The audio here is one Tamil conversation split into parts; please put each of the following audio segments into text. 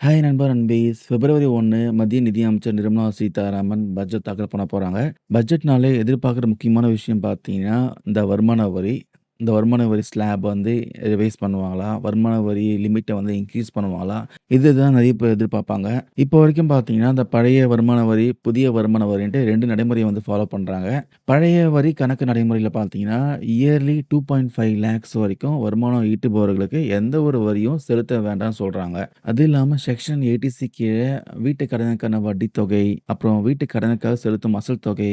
ஹாய் நண்பர் அன்பீஸ் பிப்ரவரி ஒன்று மத்திய நிதி அமைச்சர் நிர்மலா சீதாராமன் பட்ஜெட் தாக்கல் பண்ண போகிறாங்க பட்ஜெட்னாலே எதிர்பார்க்குற முக்கியமான விஷயம் பார்த்தீங்கன்னா, இந்த வருமான வரி. இந்த வருமான வரி ஸ்லாப் வந்து ரிவைஸ் பண்ணுவாங்களா? வருமான வரி லிமிட்டை வந்து இன்க்ரீஸ் பண்ணுவாங்களா? இதுதான் நிறைய பேர் எதிர்பார்ப்பாங்க. இப்போ வரைக்கும் பார்த்தீங்கன்னா, இந்த பழைய வருமான வரி, புதிய வருமான வரின்ட்டு ரெண்டு நடைமுறையை வந்து ஃபாலோ பண்ணுறாங்க பழைய வரி கணக்கு நடைமுறையில் பார்த்தீங்கன்னா, இயர்லி 2.5 லேக்ஸ் வரைக்கும் வருமானம் ஈட்டுபவர்களுக்கு எந்த ஒரு வரியும் செலுத்த வேண்டாம்னு சொல்கிறாங்க அது இல்லாமல் செக்ஷன் 80சி கீழே வீட்டு கடனுக்கான வட்டி தொகை, அப்புறம் வீட்டு கடனுக்காக செலுத்தும் அசல் தொகை,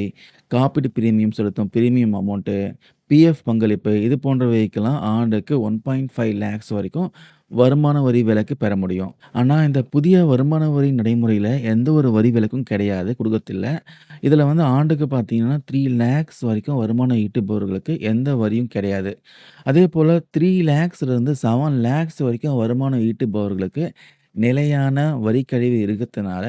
காப்பீடு பிரீமியம் செலுத்தும் பிரீமியம் அமௌண்ட்டு, பிஎஃப் பங்களிப்பு இது போன்றவைக்கெல்லாம் ஆண்டுக்கு 1.5 லேக்ஸ் வரைக்கும் வருமான வரி விலக்கு பெற முடியும். ஆனால் இந்த புதிய வருமான வரி நடைமுறையில் எந்த ஒரு வரி விலக்கும் கிடையாது, குடுக்கத்தில்ல. இதில் வந்து ஆண்டுக்கு பார்த்தீங்கன்னா, த்ரீ லேக்ஸ் வரைக்கும் வருமானம் ஈட்டுபவர்களுக்கு எந்த வரியும் கிடையாது. அதே போல் த்ரீ லேக்ஸ்லேருந்து செவன் லேக்ஸ் வரைக்கும் வருமானம் ஈட்டுபவர்களுக்கு நிலையான வரி கழிவு இருக்கிறதுனால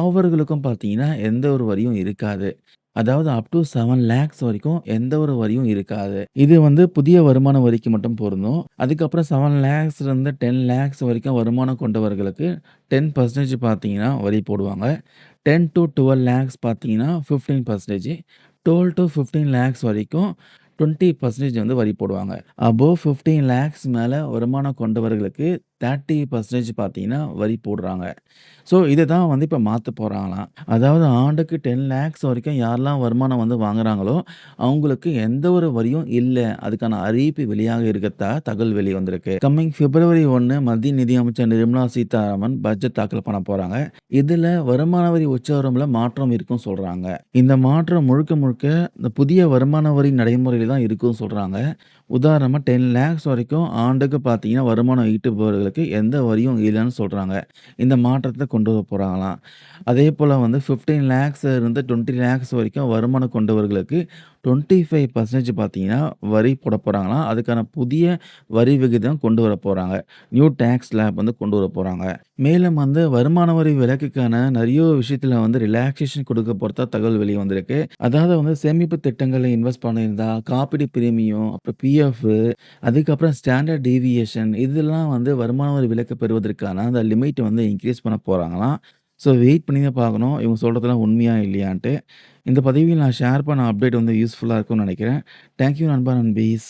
அவர்களுக்கும் பார்த்தீங்கன்னா, எந்த ஒரு வரியும் இருக்காது. அதாவது அப் டு செவன் லேக்ஸ் வரைக்கும் எந்த ஒரு வரியும் இருக்காது. இது வந்து புதிய வருமான வரிக்கு மட்டும் பொருந்தும். அதுக்கப்புறம் 7 லேக்ஸ்லேருந்து 10 லேக்ஸ் வரைக்கும் வருமானம் கொண்டவர்களுக்கு 10% பார்த்தீங்கன்னா வரி போடுவாங்க. 10-12 லேக்ஸ் பார்த்தீங்கன்னா 15% 12-15 லேக்ஸ் வரைக்கும் 20% வந்து வரி போடுவாங்க. அபோவ் 15 லேக்ஸ் மேலே வருமானம் கொண்டவர்களுக்கு 30% பார்த்தீங்கன்னா வரி போடுறாங்க. ஸோ, இதை தான் வந்து இப்போ மாற்ற போகிறாங்களாம் அதாவது ஆண்டுக்கு 10 லேக்ஸ் வரைக்கும் யாரெல்லாம் வருமானம் வந்து வாங்குறாங்களோ, அவங்களுக்கு எந்த ஒரு வரியும் இல்லை. அதுக்கான அறிவிப்பு வெளியாக இருக்கத்தா தகவல் வெளி வந்திருக்கு. கம்மிங் பிப்ரவரி ஒன்று மத்திய நிதி அமைச்சர் நிர்மலா சீதாராமன் பட்ஜெட் தாக்கல் பண்ண போகிறாங்க இதில் வருமான வரி உச்சவரம்பில் மாற்றம் இருக்கும் சொல்கிறாங்க இந்த மாற்றம் முழுக்க முழுக்க இந்த புதிய வருமான வரி நடைமுறையில் தான் இருக்கும்னு சொல்கிறாங்க உதாரணமா 10 லேக்ஸ் வரைக்கும் ஆண்டுக்கு பார்த்தீங்கன்னா, வருமானம் ஈட்டுபவர்களுக்கு எந்த வரியும் இல்லன்னு சொல்றாங்க. இந்த மாற்றத்த கொண்டு வர போறாங்களாம். அதேபோல வந்து 15 லேக்ஸ் இருந்து 20 லேக்ஸ் வரைக்கும் வருமானம் கொண்டவர்களுக்கு 25% பார்த்தீங்கன்னா வரி போட போறாங்களாம். அதுக்கான புதிய வரி விகிதம் கொண்டு வரப் போறாங்க. நியூ டேக்ஸ் ஸ்லாப் வந்து கொண்டு வர போறாங்க. மேலும் வந்து வருமான வரி விலக்குக்கான நிறைய விஷயத்துல வந்து ரிலாக்ஸேஷன் கொடுக்க போறதா தகவல் வெளியே வந்திருக்கு. அதாவது வந்து சேமிப்பு திட்டங்களில் இன்வெஸ்ட் பண்ணியிருந்தா, காப்பீடு பிரீமியம், அப்புறம் பிஎஃப், அதுக்கப்புறம் ஸ்டாண்டர்ட் டீவியேஷன் இதெல்லாம் வந்து வருமான வரி விலக்கு பெறுவதற்கான அந்த லிமிட் வந்து இன்க்ரீஸ் பண்ண போகிறாங்களாம் ஸோ, வெயிட் பண்ணி தான் பார்க்கணும். இவங்க சொல்கிறதுலாம் உண்மையா இல்லையான்ட்டு. இந்த பதவியில் நான் ஷேர் பண்ண அப்டேட் வந்து யூஸ்ஃபுல்லாக இருக்கும்னு நினைக்கிறேன் தேங்க் யூ நண்பா, நண்பீஸ்.